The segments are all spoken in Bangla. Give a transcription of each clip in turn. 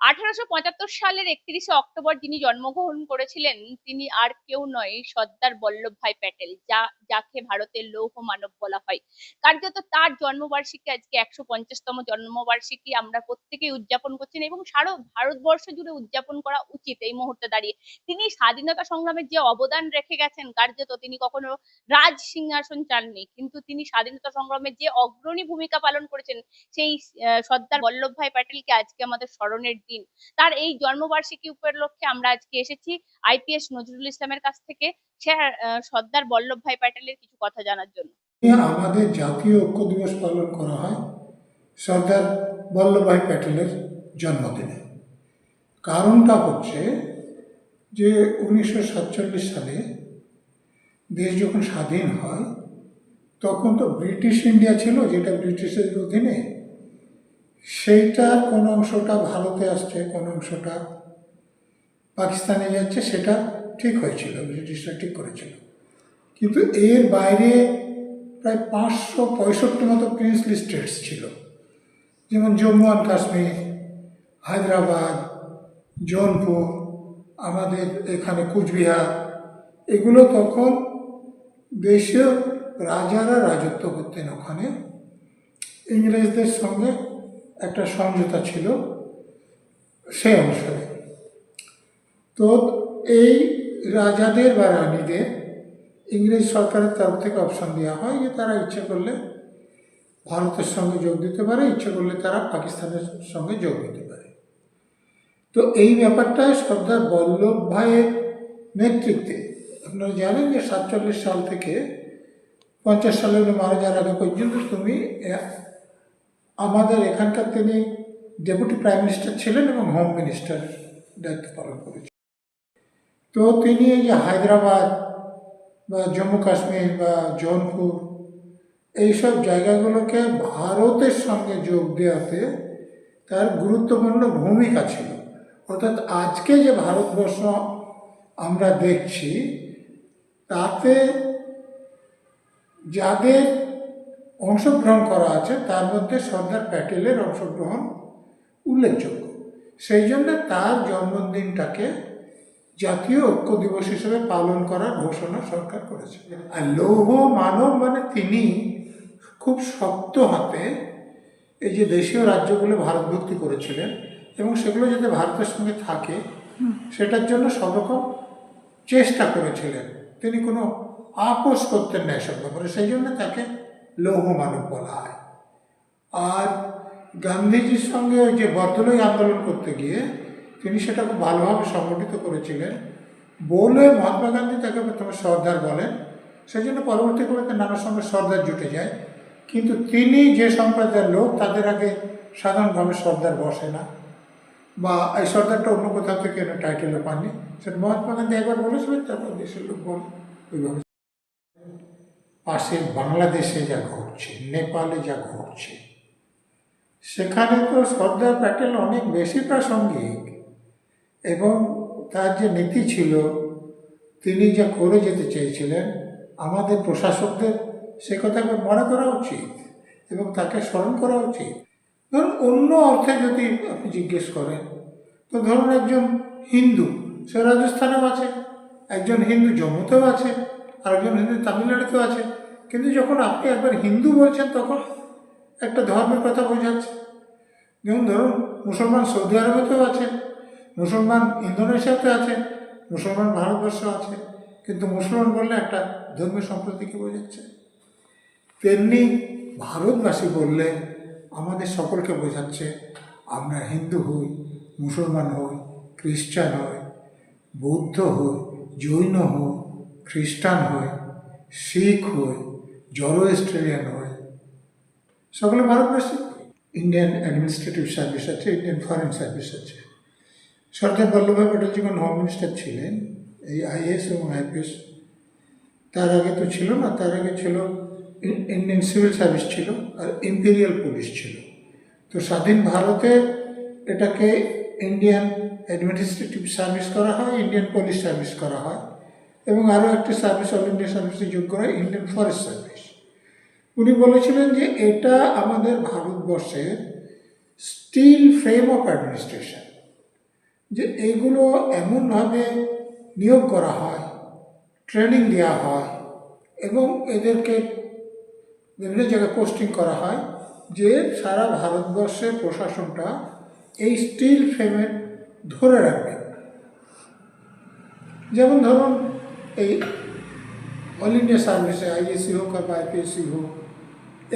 আঠারোশো পঁচাত্তর সালের একত্রিশে অক্টোবর যিনি জন্মগ্রহণ করেছিলেন, তিনি আর কেউ নয়, সর্দার বল্লভ ভাই প্যাটেল, যা, যাকে ভারতের লৌহ মানব বলা হয়। কার্যত তার জন্মবার্ষিকী আজকে একশো পঞ্চাশতম জন্মবার্ষিকী। আমরা প্রত্যেকেই উদযাপন করছেন এবং সারা ভারতবর্ষ জুড়ে উদযাপন করা উচিত এই মুহূর্তে দাঁড়িয়ে। তিনি স্বাধীনতা সংগ্রামের যে অবদান রেখে গেছেন, কার্যত তিনি কখনো রাজ সিংহাসন চাননি। কিন্তু তিনি স্বাধীনতা সংগ্রামে যে অগ্রণী ভূমিকা পালন করেছেন, সেই সর্দার বল্লভ ভাই প্যাটেলকে আজকে আমাদের স্মরণের দিন। তার এই জন্মবার্ষিকী উপলক্ষে আমরা আজকে এসেছি আইপিএস নজরুল ইসলামের কাছ থেকে সর্দার বল্লভ ভাই প্যাটেলের কিছু কথা জানার জন্য। আমাদের জাতীয় ঐক্য দিবস পালন করা হয় সর্দার বল্লভভাই প্যাটেলের জন্মদিনে। কারণটা হচ্ছে যে উনিশশো সাতচল্লিশ সালে দেশ যখন স্বাধীন হয়, তখন তো ব্রিটিশ ইন্ডিয়া ছিল, যেটা ব্রিটিশের অধীনে সেইটার কোন অংশটা ভারতে আসছে, কোন অংশটা পাকিস্তানে যাচ্ছে, সেটা ঠিক হয়েছিল, ব্রিটিশরা ঠিক করেছিল। কিন্তু এর বাইরে প্রায় পাঁচশো পঁয়ষট্টি মতো প্রিন্সলি স্টেটস ছিল। যেমন জম্মু অ্যান্ড কাশ্মীর, হায়দ্রাবাদ, জৌনপুর, আমাদের এখানে কুচবিহার, এগুলো তখন দেশীয় রাজারা রাজত্ব করতেন ওখানে। ইংরেজদের সঙ্গে একটা সমঝোতা ছিল সেই অনুসারে। তো এই রাজাদের বা রানীদের ইংরেজ সরকারের তরফ থেকে অপশন দেওয়া হয় যে তারা ইচ্ছে করলে ভারতের সঙ্গে যোগ দিতে পারে, ইচ্ছে করলে তারা পাকিস্তানের সঙ্গে যোগ দিতে পারে। তো এই ব্যাপারটায় সর্দার বল্লভ ভাইয়ের নেতৃত্বে আপনারা জানেন যে সাতচল্লিশ সাল থেকে পঞ্চাশ সালে উনি মারা যাওয়ার আগে পর্যন্ত তুমি আমাদের এখানকার তিনি ডেপুটি প্রাইম মিনিস্টার ছিলেন এবং হোম মিনিস্টার দায়িত্ব পালন করেছেন। তো তিনি এই যে হায়দ্রাবাদ বা জম্মু কাশ্মীর বা জৌনপুর এইসব জায়গাগুলোকে ভারতের সঙ্গে যোগ দেওয়াতে তার গুরুত্বপূর্ণ ভূমিকা ছিল। অর্থাৎ আজকে যে ভারতবর্ষ আমরা দেখছি, তাতে যাদের অংশগ্রহণ করা আছে তার মধ্যে সর্দার প্যাটেলের অংশগ্রহণ উল্লেখযোগ্য। সেই জন্য তার জন্মদিনটাকে জাতীয় ঐক্য দিবস হিসেবে পালন করার ঘোষণা সরকার করেছে। আর লৌহ মানব মানে তিনি খুব শক্ত হাতে এই যে দেশীয় রাজ্যগুলো ভারতভক্তি করেছিলেন এবং সেগুলো যাতে ভারতের সঙ্গে থাকে সেটার জন্য সব রকম চেষ্টা করেছিলেন। তিনি কোনো আপোষ করতেন না এসব ব্যাপারে। সেই জন্য তাকে লৌহ মানব বলা হয় আর গান্ধীজির সঙ্গে ওই যে বর্দলই আন্দোলন করতে গিয়ে তিনি সেটা খুব ভালোভাবে সংগঠিত করেছিলেন। বলে মহাত্মা গান্ধী তাকে প্রথমে সর্দার বলেন সেই জন্য পরবর্তীকালে নানার সঙ্গে সর্দার জুটে যায়। কিন্তু তিনি যে সম্প্রদায়ের লোক, তাদের আগে সাধারণভাবে সর্দার বসে না। বা এই সর্দারটা অন্য কোথাও থেকে এনে টাইটেলও পাননি। সেটা মহাত্মা গান্ধী একবার বলেছিলেন, তারপর দেশের লোক বল ওইভাবে পাশে বাংলাদেশে যা ঘটছে, নেপালে যা ঘটছে, সেখানে তো সর্দার প্যাটেল অনেক বেশি প্রাসঙ্গিক এবং তার যে নীতি ছিল, তিনি যা করে যেতে চেয়েছিলেন, আমাদের প্রশাসকদের সে কথাকে মনে করা উচিত এবং তাকে স্মরণ করা উচিত। ধরুন, অন্য অর্থে যদি আপনি জিজ্ঞেস করেন, তো ধরুন একজন হিন্দু, সে রাজস্থানেও আছে, একজন হিন্দু জম্মুতেও আছে আর একজন হিন্দু, তামিলনাড়ুতেও আছে। কিন্তু যখন আপনি একবার হিন্দু বলছেন, তখন একটা ধর্মের কথা বোঝাচ্ছে। যেমন ধরুন, মুসলমান সৌদি আরবেতেও আছে, মুসলমান ইন্দোনেশিয়াতে আছে, মুসলমান ভারতবর্ষ আছে, কিন্তু মুসলমান বললে একটা ধর্মীয় সম্প্রতিকে বোঝাচ্ছে। তেমনি ভারতবাসী বললে আমাদের সকলকে বোঝাচ্ছে, আমরা হিন্দু হই, মুসলমান হই, খ্রিস্টান হই, বৌদ্ধ হই, জৈন হই খ্রিস্টান হই শিখ হই জড়ো অস্ট্রেলিয়ান হই সকলে ভারতবাসী। ইন্ডিয়ান অ্যাডমিনিস্ট্রেটিভ সার্ভিস আছে ইন্ডিয়ান ফরেন সার্ভিস আছে। সর্দার বল্লভভাই প্যাটেল যখন হোম মিনিস্টার ছিলেন, এই আইএস এবং আইপিএস তার আগে তো ছিল না, তার আগে ছিল ইন্ডিয়ান সিভিল সার্ভিস ছিল আর ইম্পেরিয়াল পুলিশ ছিল। তো স্বাধীন ভারতে এটাকে ইন্ডিয়ান অ্যাডমিনিস্ট্রেটিভ সার্ভিস করা হয় ইন্ডিয়ান পুলিশ সার্ভিস করা হয়। এবং আরও একটি সার্ভিস অল ইন্ডিয়া সার্ভিসে যোগ করা ইন্ডিয়ান ফরেস্ট সার্ভিস উনি বলেছিলেন যে এটা আমাদের ভারতবর্ষের স্টিল ফ্রেম অফ অ্যাডমিনিস্ট্রেশন যে এইগুলো এমনভাবে নিয়োগ করা হয় ট্রেনিং দেওয়া হয় এবং এদেরকে বিভিন্ন জায়গায় পোস্টিং করা হয় যে সারা ভারতবর্ষের প্রশাসনটা এই স্টিল ফ্রেমে ধরে রাখবে। যেমন ধরুন এই অল ইন্ডিয়া সার্ভিসে আইএসসি হোক আর আইপিএসসি হোক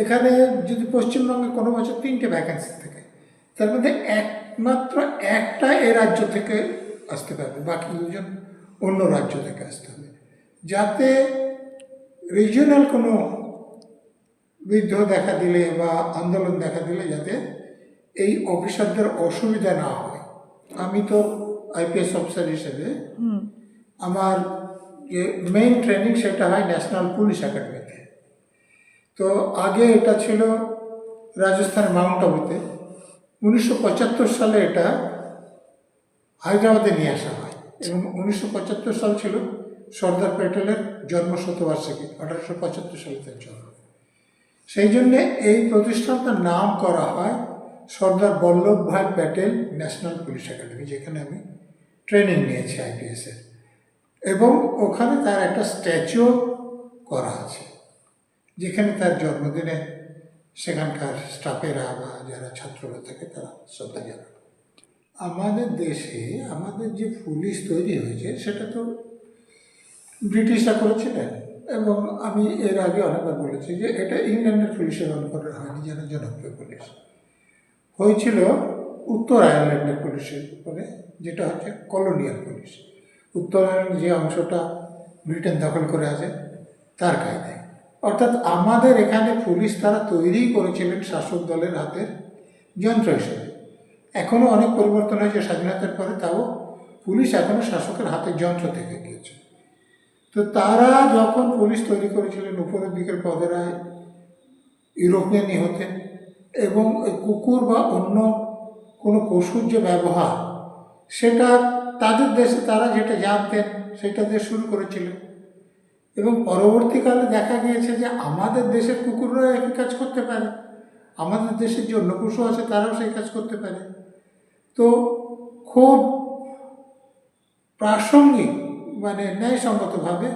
এখানে যদি পশ্চিমবঙ্গে কোনো বছর তিনটে ভ্যাকেন্সি থাকে তার মধ্যে একমাত্র একটা এ রাজ্য থেকে আসতে পারবে বাকি দুজন অন্য রাজ্য থেকে আসতে হবে। যাতে রিজিওনাল কোনো বিদ্রোহ দেখা দিলে বা আন্দোলন দেখা দিলে যাতে এই অফিসারদের অসুবিধা না হয়। আমি তো আইপিএস অফিসার হিসেবে আমার মেইন ট্রেনিং সেটা হয় ন্যাশনাল পুলিশ একাডেমিতে তো। আগে এটা ছিল রাজস্থানের মাউন্ট আবুতে। উনিশশো পঁচাত্তর সালে এটা হায়দ্রাবাদে নিয়ে আসা হয় এবং উনিশশো পঁচাত্তর সাল ছিল সর্দার প্যাটেলের জন্ম শতবার্ষিকী আঠারোশো পঁচাত্তর সালে তার জন্ম। সেই জন্যে এই প্রতিষ্ঠানটার নাম করা হয় Sardar Vallabhbhai Patel national police academy, যেখানে আমি ট্রেনিং নিয়েছি আইপিএসের এবং ওখানে তার একটা স্ট্যাচু করা আছে, যেখানে তার জন্মদিনে সেখানকার স্টাফেরা বা যারা ছাত্ররা থাকে তারা শ্রদ্ধা জানান আমাদের দেশে আমাদের যে পুলিশ তৈরি হয়েছে সেটা তো ব্রিটিশরা করেছিলেন এবং আমি এর আগে অনেকবার বলেছি যে এটা ইংল্যান্ডের পুলিশের অনুকরণ হয়নি, যেন জনপ্রিয় পুলিশ। হয়েছিল উত্তর আয়ারল্যান্ডের পুলিশের উপরে, যেটা হচ্ছে কলোনিয়াল পুলিশ। উত্তর আয়ারল্যান্ড যে অংশটা ব্রিটেন দখল করে আছে, তার কায়দায়। অর্থাৎ আমাদের এখানে পুলিশ তারা তৈরি করেছিলেন শাসক দলের হাতের যন্ত্র হিসেবে। এখনও অনেক পরিবর্তন হয়েছে স্বাধীনতার পরে, তাও পুলিশ এখনও শাসকের হাতের যন্ত্র থেকে গিয়েছে। তো তারা যখন পুলিশ তৈরি করেছিলেন উপরের দিকের পদেরা ইউরোপিয়ানই হতেন এবং কুকুর বা অন্য কোনো পশুর যে ব্যবহার, সেটা তাদের দেশে তারা যেটা জানতেন, সেটা দিয়ে শুরু করেছিলেন এবং পরবর্তীকালে দেখা গিয়েছে যে আমাদের দেশের কুকুররা একই কাজ করতে পারে। আমাদের দেশের যে অন্য পশু আছে, তারাও সেই কাজ করতে পারে। তো খুব প্রাসঙ্গিক মানে ন্যায়সঙ্গতভাবে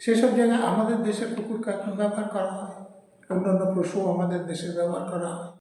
সেসব জায়গায় আমাদের দেশের এখন ব্যবহার করা হয়। অন্যান্য পশু আমাদের দেশে ব্যবহার করা হয়।